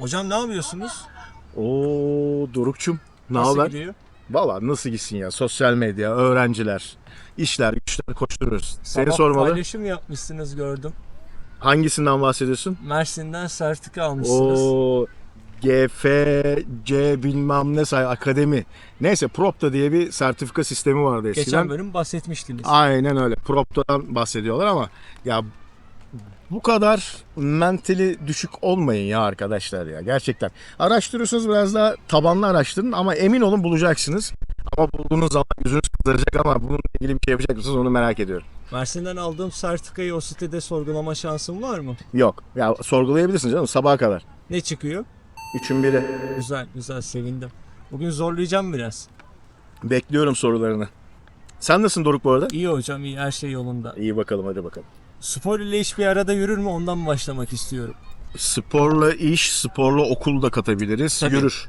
Hocam ne yapıyorsunuz? Oo Dorukçum. Ne Nasıl haber? gidiyor? Valla nasıl gitsin ya? Sosyal medya, öğrenciler, işler, güçler koşturuyoruz. Seni Sabah sormalı. paylaşım yapmışsınız gördüm. Hangisinden bahsediyorsun? Mersin'den sertifika almışsınız. O GFC bilmem ne say akademi. Neyse Propta diye bir sertifika sistemi vardı eskiden. Geçen bölüm bahsetmiştiniz. Aynen öyle. Propta'dan bahsediyorlar ama ya bu kadar mentali düşük olmayın ya arkadaşlar ya gerçekten. Araştırıyorsunuz biraz daha tabanlı araştırın ama emin olun bulacaksınız. Ama bulduğunuz zaman yüzünüz kızaracak ama bununla ilgili bir şey yapacak mısınız onu merak ediyorum. Mersin'den aldığım sertifikayı o sitede sorgulama şansım var mı? Yok. Ya sorgulayabilirsiniz canım sabaha kadar. Ne çıkıyor? Üçün biri. Güzel güzel sevindim. Bugün zorlayacağım biraz. Bekliyorum sorularını. Sen nasılsın Doruk bu arada? İyi hocam iyi her şey yolunda. İyi bakalım hadi bakalım. Spor ile iş bir arada yürür mü ondan başlamak istiyorum. Sporla iş, sporla okul da katabiliriz. Tabii. Yürür.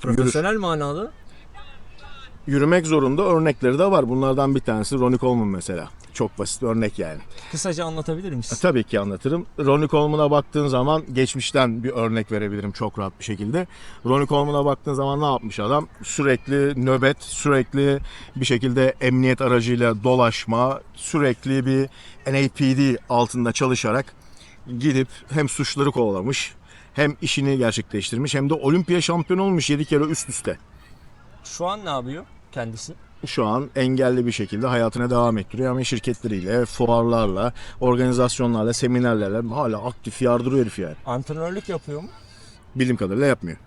Profesyonel manada Yürümek zorunda örnekleri de var. Bunlardan bir tanesi Ronnie Coleman mesela. Çok basit bir örnek yani. kısaca anlatabilir E, misin? Tabii ki anlatırım. Ronnie Coleman'a baktığın zaman geçmişten bir örnek verebilirim çok rahat bir şekilde. Ronnie Coleman'a baktığın zaman ne yapmış adam? Sürekli nöbet, sürekli bir şekilde emniyet aracıyla dolaşma, sürekli bir NAPD altında çalışarak gidip hem suçları kovalamış, hem işini gerçekleştirmiş, hem de olimpiya şampiyonu olmuş 7 kere üst üste. Şu an ne yapıyor kendisi? şu an engelli bir şekilde hayatına devam ettiriyor ama şirketleriyle, fuarlarla, organizasyonlarla, seminerlerle hala aktif yardırıyor herif yani. Antrenörlük yapıyor mu? Bildiğim kadarıyla yapmıyor.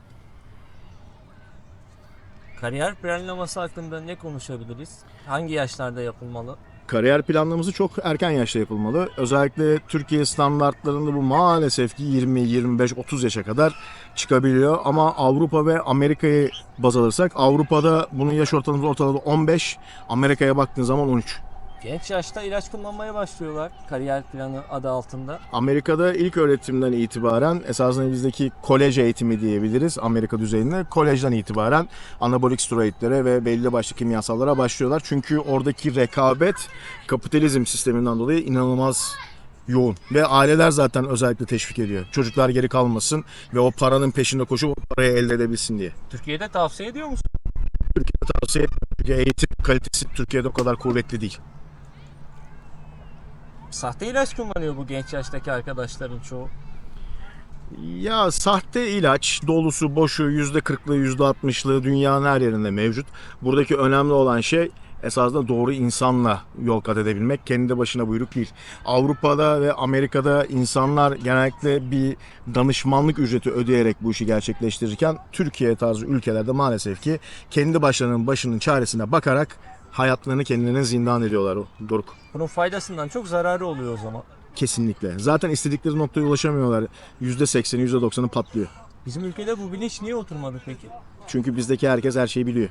Kariyer planlaması hakkında ne konuşabiliriz? Hangi yaşlarda yapılmalı? Kariyer planlaması çok erken yaşta yapılmalı. Özellikle Türkiye standartlarında bu maalesef ki 20, 25, 30 yaşa kadar çıkabiliyor. Ama Avrupa ve Amerika'yı baz alırsak Avrupa'da bunun yaş ortalaması ortalama 15, Amerika'ya baktığın zaman 13. Genç yaşta ilaç kullanmaya başlıyorlar kariyer planı adı altında. Amerika'da ilk öğretimden itibaren esasında bizdeki kolej eğitimi diyebiliriz Amerika düzeyinde. Kolejden itibaren anabolik steroidlere ve belli başlı kimyasallara başlıyorlar. Çünkü oradaki rekabet kapitalizm sisteminden dolayı inanılmaz yoğun. Ve aileler zaten özellikle teşvik ediyor. Çocuklar geri kalmasın ve o paranın peşinde koşup o parayı elde edebilsin diye. Türkiye'de tavsiye ediyor musun? Türkiye'de tavsiye etmiyorum. Çünkü Eğitim kalitesi Türkiye'de o kadar kuvvetli değil. Sahte ilaç kullanıyor bu genç yaştaki arkadaşların çoğu. Ya sahte ilaç dolusu boşu yüzde kırklı yüzde altmışlı dünyanın her yerinde mevcut. Buradaki önemli olan şey esasında doğru insanla yol kat edebilmek. Kendi başına buyruk değil. Avrupa'da ve Amerika'da insanlar genellikle bir danışmanlık ücreti ödeyerek bu işi gerçekleştirirken Türkiye tarzı ülkelerde maalesef ki kendi başlarının başının çaresine bakarak hayatlarını kendilerine zindan ediyorlar o Doruk. Bunun faydasından çok zararı oluyor o zaman. Kesinlikle. Zaten istedikleri noktaya ulaşamıyorlar. %80'i %90'ı patlıyor. Bizim ülkede bu bilinç niye oturmadı peki? Çünkü bizdeki herkes her şeyi biliyor.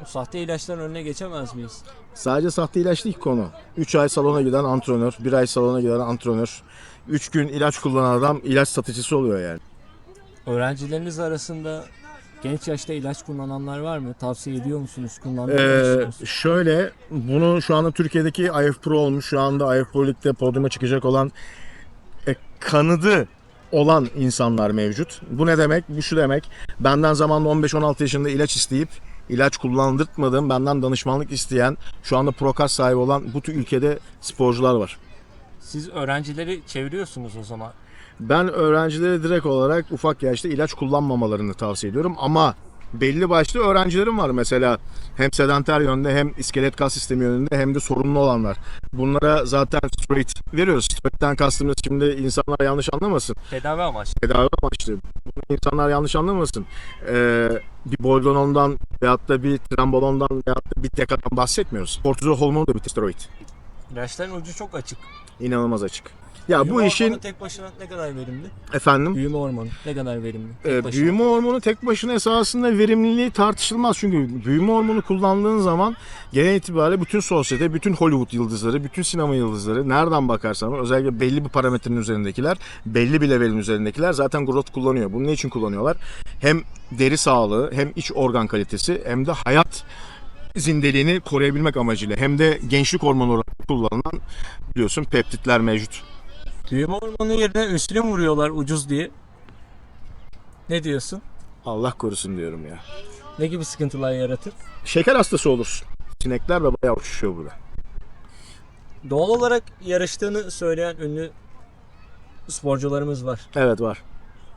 Bu sahte ilaçların önüne geçemez miyiz? Sadece sahte ilaç değil konu. 3 ay salona giden antrenör, 1 ay salona giden antrenör, 3 gün ilaç kullanan adam ilaç satıcısı oluyor yani. Öğrencileriniz arasında genç yaşta ilaç kullananlar var mı? Tavsiye ediyor musunuz? Kullanmayı Ee, düşünüyorsunuz? şöyle, bunu şu anda Türkiye'deki IF Pro olmuş, şu anda IF Pro Lig'de podyuma çıkacak olan e, kanıdı olan insanlar mevcut. Bu ne demek? Bu şu demek. Benden zamanında 15-16 yaşında ilaç isteyip ilaç kullandırtmadığım, benden danışmanlık isteyen, şu anda Prokas sahibi olan bu tür ülkede sporcular var. Siz öğrencileri çeviriyorsunuz o zaman. Ben öğrencilere direkt olarak ufak yaşta ilaç kullanmamalarını tavsiye ediyorum ama belli başlı öğrencilerim var mesela hem sedanter yönde hem iskelet kas sistemi yönünde hem de sorunlu olanlar. Bunlara zaten steroid veriyoruz. Steroidden kastımız şimdi insanlar yanlış anlamasın. Tedavi amaçlı. Tedavi amaçlı. Bunu insanlar yanlış anlamasın. Ee, bir boldonondan veyahut da bir trambolondan veyahut da bir tekadan bahsetmiyoruz. Kortizol hormonu da bir steroid. İlaçların ucu çok açık. İnanılmaz açık. Ya Büyüme bu işin tek başına ne kadar verimli? efendim Büyüme hormonu ne kadar verimli? Ee, büyüme hormonu tek başına esasında verimliliği tartışılmaz. Çünkü büyüme hormonu kullandığın zaman genel itibariyle bütün sosyete, bütün Hollywood yıldızları, bütün sinema yıldızları nereden bakarsan özellikle belli bir parametrenin üzerindekiler, belli bir levelin üzerindekiler zaten growth kullanıyor. Bunu ne için kullanıyorlar? Hem deri sağlığı, hem iç organ kalitesi, hem de hayat zindeliğini koruyabilmek amacıyla hem de gençlik hormonu olarak kullanılan biliyorsun peptitler mevcut. Büyüme hormonu yerine insülin vuruyorlar ucuz diye. Ne diyorsun? Allah korusun diyorum ya. Ne gibi sıkıntılar yaratır? Şeker hastası olursun. Sinekler de bayağı uçuşuyor burada. Doğal olarak yarıştığını söyleyen ünlü sporcularımız var. Evet var.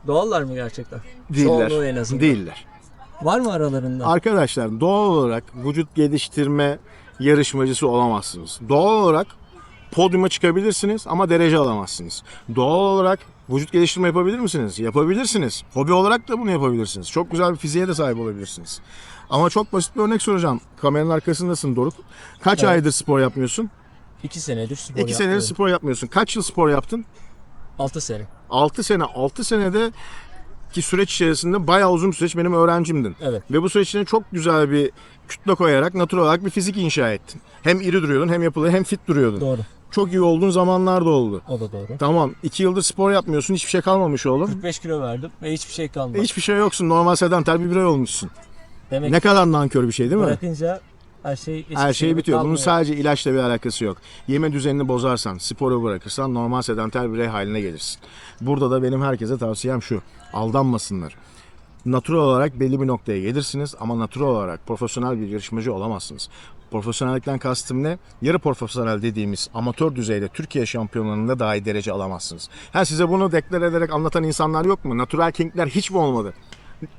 Doğallar mı gerçekten? Değiller. Çoğunluğu en azından. Değiller. Var mı aralarında? Arkadaşlar doğal olarak vücut geliştirme yarışmacısı olamazsınız. Doğal olarak podyuma çıkabilirsiniz ama derece alamazsınız. Doğal olarak vücut geliştirme yapabilir misiniz? Yapabilirsiniz. Hobi olarak da bunu yapabilirsiniz. Çok güzel bir fiziğe de sahip olabilirsiniz. Ama çok basit bir örnek soracağım. Kameranın arkasındasın Doruk. Kaç Evet. aydır spor yapmıyorsun? İki senedir spor İki senedir spor yapmıyorsun. Kaç yıl spor yaptın? Altı sene. 6 sene. 6 senede ki süreç içerisinde bayağı uzun bir süreç benim öğrencimdin. Evet. Ve bu süreç içinde çok güzel bir kütle koyarak natural olarak bir fizik inşa ettin. Hem iri duruyordun hem yapılı hem fit duruyordun. Doğru. Çok iyi olduğun zamanlar da oldu. O da doğru. Tamam 2 yıldır spor yapmıyorsun hiçbir şey kalmamış oğlum. 45 kilo verdim ve hiçbir şey kalmadı. Hiçbir şey yoksun normal sedanter bir birey olmuşsun. Demek Ne kadar nankör bir şey değil mi? bırakınca her şey Her şey bitiyor. Bunun kalmıyor. sadece ilaçla bir alakası yok. Yeme düzenini bozarsan, sporu bırakırsan normal sedanter birey haline gelirsin. Burada da benim herkese tavsiyem şu. Aldanmasınlar. Natural olarak belli bir noktaya gelirsiniz ama natural olarak profesyonel bir yarışmacı olamazsınız. Profesyonellikten kastım ne? Yarı profesyonel dediğimiz amatör düzeyde Türkiye şampiyonlarında dahi derece alamazsınız. Ha size bunu deklar ederek anlatan insanlar yok mu? Natural King'ler hiç mi olmadı?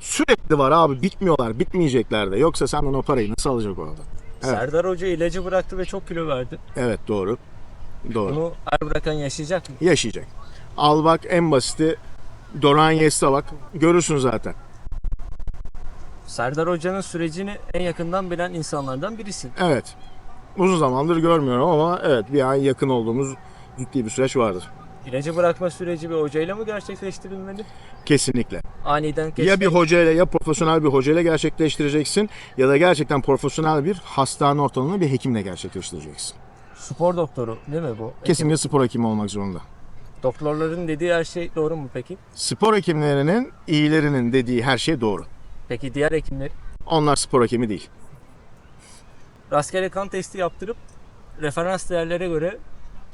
Sürekli var abi bitmiyorlar bitmeyecekler de yoksa senden o parayı nasıl alacak orada? Evet. Serdar Hoca ilacı bıraktı ve çok kilo verdi. Evet doğru. Doğru. Bunu her bırakan yaşayacak mı? Yaşayacak. Al bak en basiti Doran Yes'e bak. Görürsün zaten. Serdar Hoca'nın sürecini en yakından bilen insanlardan birisin. Evet. Uzun zamandır görmüyorum ama evet bir ay yakın olduğumuz ciddi bir süreç vardır. İlacı bırakma süreci bir hocayla mı gerçekleştirilmeli? Kesinlikle. Aniden keşfet. Ya bir hocayla ya profesyonel bir hocayla gerçekleştireceksin ya da gerçekten profesyonel bir hastane ortamında bir hekimle gerçekleştireceksin. Spor doktoru değil mi bu? Kesinlikle spor hekimi olmak zorunda. Doktorların dediği her şey doğru mu peki? Spor hekimlerinin iyilerinin dediği her şey doğru. Peki diğer hekimler Onlar spor hekimi değil. rastgele kan testi yaptırıp referans değerlere göre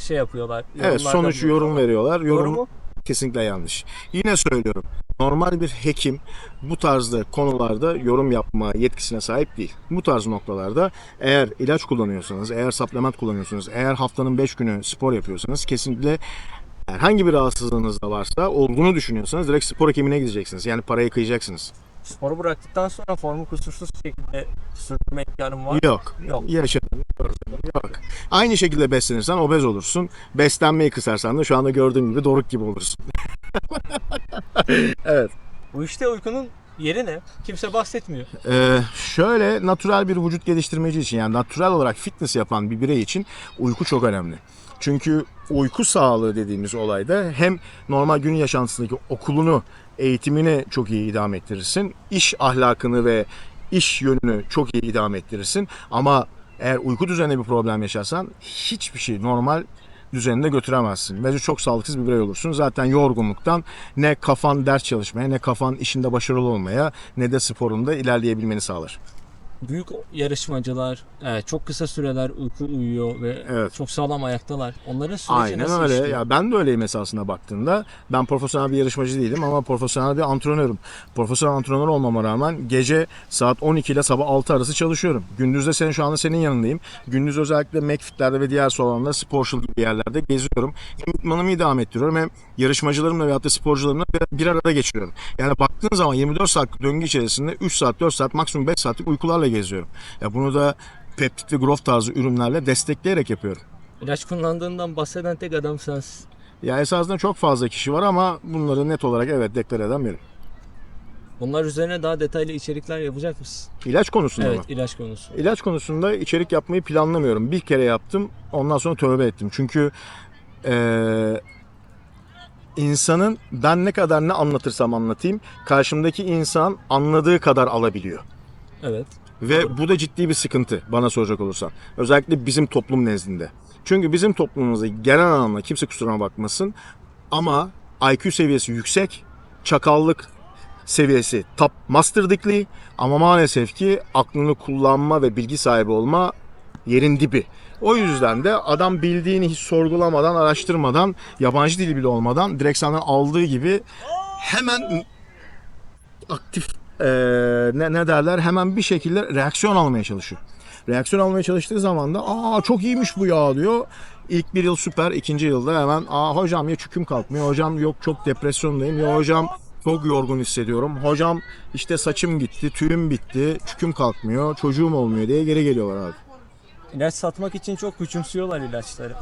şey yapıyorlar. Evet sonuç yorum veriyorlar. Doğru Yorum mu? kesinlikle yanlış. Yine söylüyorum. Normal bir hekim bu tarzda konularda yorum yapma yetkisine sahip değil. Bu tarz noktalarda eğer ilaç kullanıyorsanız, eğer supplement kullanıyorsanız, eğer haftanın 5 günü spor yapıyorsanız kesinlikle herhangi bir rahatsızlığınız da varsa olduğunu düşünüyorsanız direkt spor hekimine gideceksiniz. Yani parayı kıyacaksınız. Sporu bıraktıktan sonra formu kusursuz şekilde sürdürme imkanım var. Yok. Yok. Yaşadım. Yok. Aynı şekilde beslenirsen obez olursun. Beslenmeyi kısarsan da şu anda gördüğüm gibi doruk gibi olursun. evet. Bu işte uykunun yeri ne? Kimse bahsetmiyor. Ee, şöyle natural bir vücut geliştirmeci için yani natural olarak fitness yapan bir birey için uyku çok önemli. Çünkü uyku sağlığı dediğimiz olayda hem normal gün yaşantısındaki okulunu, eğitimini çok iyi idame ettirirsin. iş ahlakını ve iş yönünü çok iyi idame ettirirsin. Ama eğer uyku düzeninde bir problem yaşarsan hiçbir şey normal düzeninde götüremezsin. Bence çok sağlıksız bir birey olursun. Zaten yorgunluktan ne kafan ders çalışmaya, ne kafan işinde başarılı olmaya, ne de sporunda ilerleyebilmeni sağlar. Büyük yarışmacılar evet, çok kısa süreler uyku uyuyor ve Evet. çok sağlam ayaktalar. Onların süreci Aynen nasıl öyle. işliyor? Ya ben de öyleyim esasında baktığında. Ben profesyonel bir yarışmacı değilim ama profesyonel bir antrenörüm. Profesyonel antrenör olmama rağmen gece saat 12 ile sabah 6 arası çalışıyorum. Gündüz de senin şu anda senin yanındayım. Gündüz özellikle McFit'lerde ve diğer salonlarda sporşul gibi yerlerde geziyorum. Hem idmanımı idame ettiriyorum hem yarışmacılarımla veyahut da sporcularımla bir, bir arada geçiriyorum. Yani baktığın zaman 24 saat döngü içerisinde 3 saat 4 saat maksimum 5 saatlik uykularla geziyorum. Ya bunu da peptit ve growth tarzı ürünlerle destekleyerek yapıyorum. İlaç kullandığından bahseden tek adam sensin. Ya esasında çok fazla kişi var ama bunları net olarak evet deklar eden benim. Bunlar üzerine daha detaylı içerikler yapacak mısın? İlaç konusunda mı? Evet ilaç konusu. İlaç konusunda içerik yapmayı planlamıyorum. Bir kere yaptım ondan sonra tövbe ettim. Çünkü eee, insanın ben ne kadar ne anlatırsam anlatayım karşımdaki insan anladığı kadar alabiliyor. Evet. Ve bu da ciddi bir sıkıntı bana soracak olursan. Özellikle bizim toplum nezdinde. Çünkü bizim toplumumuzda genel anlamda kimse kusuruna bakmasın ama IQ seviyesi yüksek, çakallık seviyesi top master degree ama maalesef ki aklını kullanma ve bilgi sahibi olma yerin dibi. O yüzden de adam bildiğini hiç sorgulamadan, araştırmadan, yabancı dili bile olmadan direkt senden aldığı gibi hemen aktif e, ne, ne derler hemen bir şekilde reaksiyon almaya çalışıyor. Reaksiyon almaya çalıştığı zaman da aa çok iyiymiş bu ya diyor. İlk bir yıl süper, ikinci yılda hemen aa hocam ya çüküm kalkmıyor, hocam yok çok depresyondayım, ya hocam çok yorgun hissediyorum, hocam işte saçım gitti, tüyüm bitti, çüküm kalkmıyor, çocuğum olmuyor diye geri geliyorlar abi. İlaç satmak için çok küçümsüyorlar ilaçları.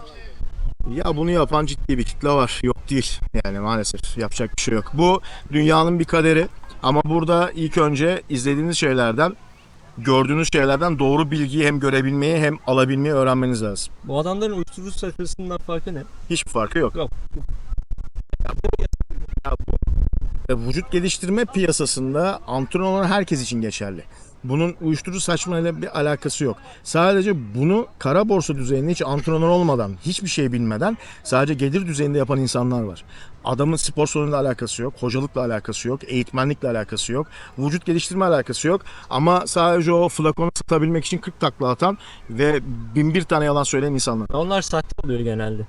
Ya bunu yapan ciddi bir kitle var. Yok değil. Yani maalesef yapacak bir şey yok. Bu dünyanın bir kaderi. Ama burada ilk önce izlediğiniz şeylerden, gördüğünüz şeylerden doğru bilgiyi hem görebilmeyi hem alabilmeyi öğrenmeniz lazım. Bu adamların uyuşturucu satışından farkı ne? Hiçbir farkı yok. Yok. Ya bu, ya bu e, vücut geliştirme piyasasında antrenör olan herkes için geçerli. Bunun uyuşturucu saçmayla bir alakası yok. Sadece bunu kara borsa düzeyinde hiç antrenör olmadan, hiçbir şey bilmeden sadece gelir düzeyinde yapan insanlar var. Adamın spor salonuyla alakası yok, hocalıkla alakası yok, eğitmenlikle alakası yok, vücut geliştirme alakası yok. Ama sadece o flakonu satabilmek için 40 takla atan ve bin bir tane yalan söyleyen insanlar. Onlar sahte oluyor genelde.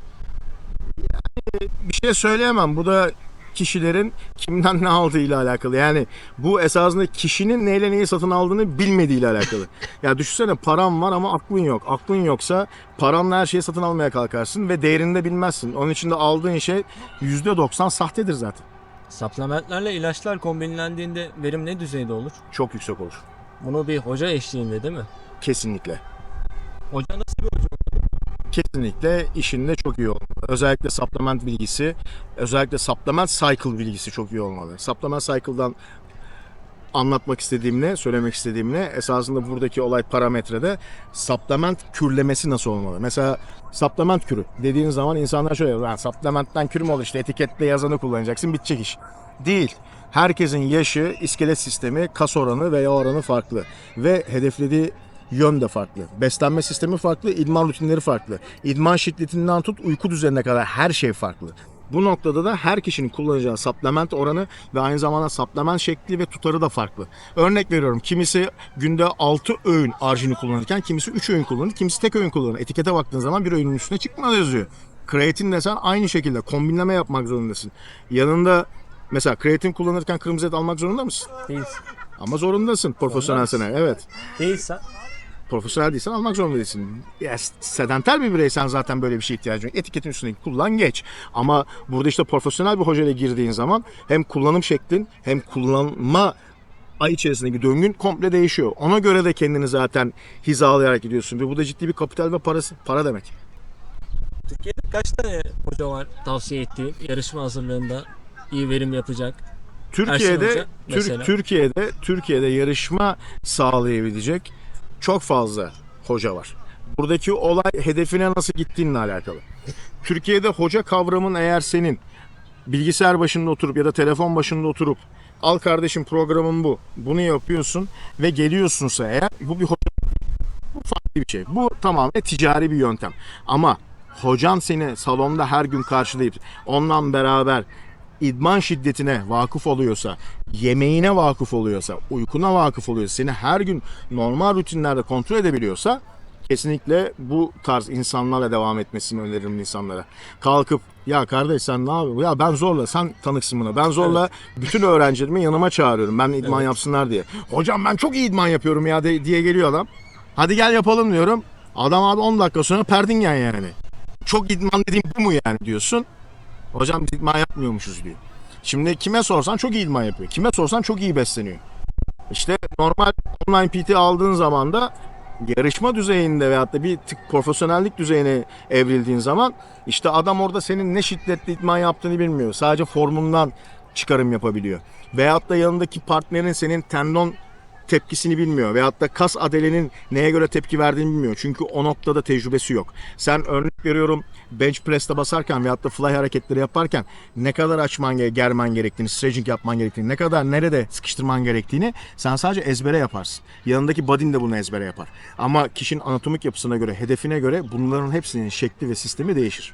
bir şey söyleyemem. Bu da kişilerin kimden ne aldığıyla alakalı. Yani bu esasında kişinin neyle neyi satın aldığını bilmediğiyle alakalı. ya düşünsene param var ama aklın yok. Aklın yoksa paranla her şeyi satın almaya kalkarsın ve değerini de bilmezsin. Onun için de aldığın şey %90 sahtedir zaten. Supplementlerle ilaçlar kombinlendiğinde verim ne düzeyde olur? Çok yüksek olur. Bunu bir hoca eşliğinde değil mi? Kesinlikle. Hoca nasıl bir hoca? Kesinlikle işinde çok iyi olmalı. Özellikle supplement bilgisi, özellikle supplement cycle bilgisi çok iyi olmalı. Supplement cycle'dan anlatmak istediğim ne, söylemek istediğim ne? Esasında buradaki olay parametrede supplement kürlemesi nasıl olmalı? Mesela supplement kürü dediğin zaman insanlar şöyle diyor, "Lan supplementten kür mü olur işte etikette yazanı kullanacaksın bitecek iş. Değil. Herkesin yaşı, iskelet sistemi, kas oranı veya oranı farklı. Ve hedeflediği yön de farklı. Beslenme sistemi farklı, idman rutinleri farklı. İdman şiddetinden tut uyku düzenine kadar her şey farklı. Bu noktada da her kişinin kullanacağı supplement oranı ve aynı zamanda supplement şekli ve tutarı da farklı. Örnek veriyorum kimisi günde 6 öğün argini kullanırken kimisi 3 öğün kullanır, kimisi tek öğün kullanır. Etikete baktığın zaman bir öğünün üstüne çıkmaz yazıyor. Kreatin desen aynı şekilde kombinleme yapmak zorundasın. Yanında mesela kreatin kullanırken kırmızı et almak zorunda mısın? Değilsin. Ama zorundasın profesyonel sene. Evet. Değilsen Profesyonel değilsen almak zorunda değilsin. Ya, sedanter bir bireysen zaten böyle bir şeye ihtiyacın yok. Etiketin üstüne kullan geç. Ama burada işte profesyonel bir hocayla girdiğin zaman hem kullanım şeklin hem kullanma ay içerisindeki döngün komple değişiyor. Ona göre de kendini zaten hizalayarak gidiyorsun. Ve bu da ciddi bir kapital ve parası, para demek. Türkiye'de kaç tane hoca var tavsiye ettiğin yarışma hazırlığında iyi verim yapacak? Türkiye'de Hoca Türkiye'de Türkiye'de yarışma sağlayabilecek çok fazla hoca var. Buradaki olay hedefine nasıl gittiğinle alakalı. Türkiye'de hoca kavramın eğer senin bilgisayar başında oturup ya da telefon başında oturup al kardeşim programın bu. Bunu yapıyorsun ve geliyorsunsa eğer bu bir hoca bu farklı bir şey. Bu tamamen ticari bir yöntem. Ama hocan seni salonda her gün karşılayıp onunla beraber idman şiddetine vakıf oluyorsa, yemeğine vakıf oluyorsa, uykuna vakıf oluyorsa, seni her gün normal rutinlerde kontrol edebiliyorsa kesinlikle bu tarz insanlarla devam etmesini öneririm insanlara. Kalkıp ya kardeş sen ne yapıyorsun? Ya ben zorla sen tanıksın buna. Ben zorla bütün öğrencilerimi yanıma çağırıyorum. Ben idman Evet. yapsınlar diye. Hocam ben çok iyi idman yapıyorum ya de- diye geliyor adam. Hadi gel yapalım diyorum. Adam abi 10 dakika sonra perdingen yani. Çok idman dediğim bu mu yani diyorsun. Hocam biz idman yapmıyormuşuz diyor. Şimdi kime sorsan çok iyi idman yapıyor. Kime sorsan çok iyi besleniyor. İşte normal online PT aldığın zaman da yarışma düzeyinde veyahut da bir tık profesyonellik düzeyine evrildiğin zaman işte adam orada senin ne şiddetli idman yaptığını bilmiyor. Sadece formundan çıkarım yapabiliyor. Veyahut da yanındaki partnerin senin tendon tepkisini bilmiyor. Veyahut da kas adelenin neye göre tepki verdiğini bilmiyor. Çünkü o noktada tecrübesi yok. Sen örnek veriyorum bench press'te basarken veyahut da fly hareketleri yaparken ne kadar açman ge- germen gerektiğini, stretching yapman gerektiğini, ne kadar nerede sıkıştırman gerektiğini sen sadece ezbere yaparsın. Yanındaki body'in de bunu ezbere yapar. Ama kişinin anatomik yapısına göre, hedefine göre bunların hepsinin şekli ve sistemi değişir.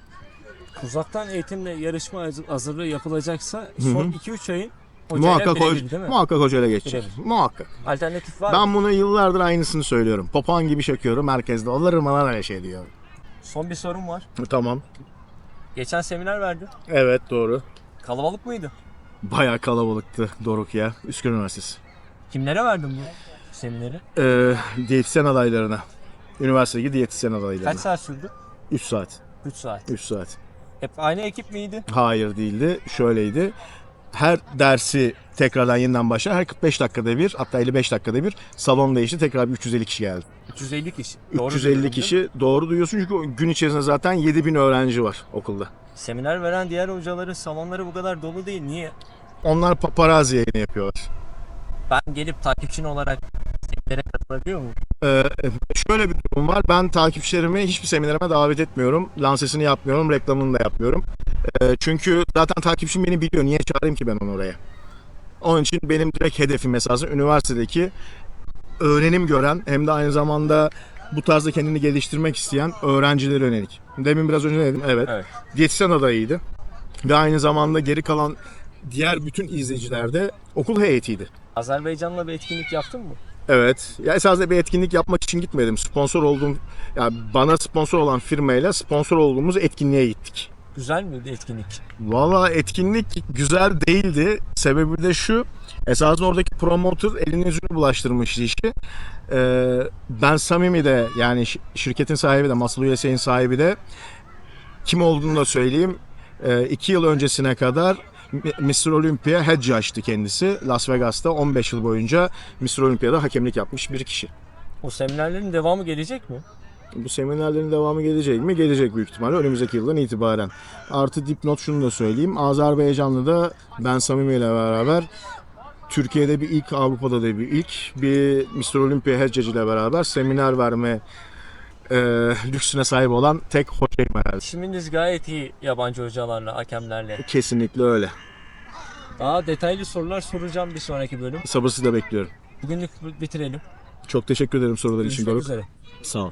Uzaktan eğitimle yarışma hazır- hazırlığı yapılacaksa son 2-3 ayın hocayla Muhakkak, birebir, hoca, değil mi? muhakkak hocayla geçecek. Birebir. Muhakkak. Alternatif var mı? Ben bunu yıllardır aynısını söylüyorum. Papağan gibi çakıyorum herkeste. Olur mu lan öyle şey diyor. Son bir sorum var. Tamam. Geçen seminer verdin. Evet doğru. Kalabalık mıydı? Bayağı kalabalıktı Doruk ya. Üsküdar Üniversitesi. Kimlere verdin bu semineri? Ee, diyetisyen adaylarına. Üniversitedeki diyetisyen adaylarına. Kaç saat sürdü? 3 saat. 3 saat. 3 saat. Hep aynı ekip miydi? Hayır değildi. Şöyleydi. Her dersi tekrardan yeniden başlar. Her 45 dakikada bir hatta 55 dakikada bir salon değişti. Tekrar bir 350 kişi geldi. 350 kişi. Doğru 350 duydum, değil mi? kişi doğru duyuyorsun çünkü gün içerisinde zaten 7000 öğrenci var okulda. Seminer veren diğer hocaların salonları bu kadar dolu değil. Niye? Onlar paparazzi yayını yapıyorlar. Ben gelip takipçin olarak seminere katılabiliyor muyum? Ee, şöyle bir durum var. Ben takipçilerimi hiçbir seminerime davet etmiyorum. Lansesini yapmıyorum, reklamını da yapmıyorum. Ee, çünkü zaten takipçim beni biliyor. Niye çağırayım ki ben onu oraya? Onun için benim direkt hedefim esasında üniversitedeki öğrenim gören hem de aynı zamanda bu tarzda kendini geliştirmek isteyen öğrencilere yönelik. Demin biraz önce ne dedim? Evet. Evet. Diyetisyen adayıydı. Ve aynı zamanda geri kalan diğer bütün izleyiciler de okul heyetiydi. Azerbaycan'la bir etkinlik yaptın mı? Evet. Ya esasında bir etkinlik yapmak için gitmedim. Sponsor olduğum, ya bana sponsor olan firmayla sponsor olduğumuz etkinliğe gittik. Güzel miydi etkinlik? Valla etkinlik güzel değildi. Sebebi de şu. Esasında oradaki promoter elini yüzünü bulaştırmıştı işi. Ee, ben Samimi de yani şi- şirketin sahibi de Masal USA'nin sahibi de kim olduğunu da söyleyeyim. Ee, iki yıl öncesine kadar Mr. Olympia head judge'tı kendisi. Las Vegas'ta 15 yıl boyunca Mr. Olympia'da hakemlik yapmış bir kişi. O seminerlerin devamı gelecek mi? Bu seminerlerin devamı gelecek mi? Gelecek büyük ihtimalle önümüzdeki yıldan itibaren. Artı dipnot şunu da söyleyeyim. Azerbaycan'da da ben Samimi ile beraber Türkiye'de bir ilk, Avrupa'da da bir ilk bir Mr. Olympia Judge ile beraber seminer verme e, lüksüne sahip olan tek hocayım herhalde. İşiminiz gayet iyi yabancı hocalarla, hakemlerle. Kesinlikle öyle. Daha detaylı sorular soracağım bir sonraki bölüm. Sabırsızla bekliyorum. Bugünlük bitirelim. Çok teşekkür ederim sorular için Görüşmek Doruk. üzere. Sağ ol.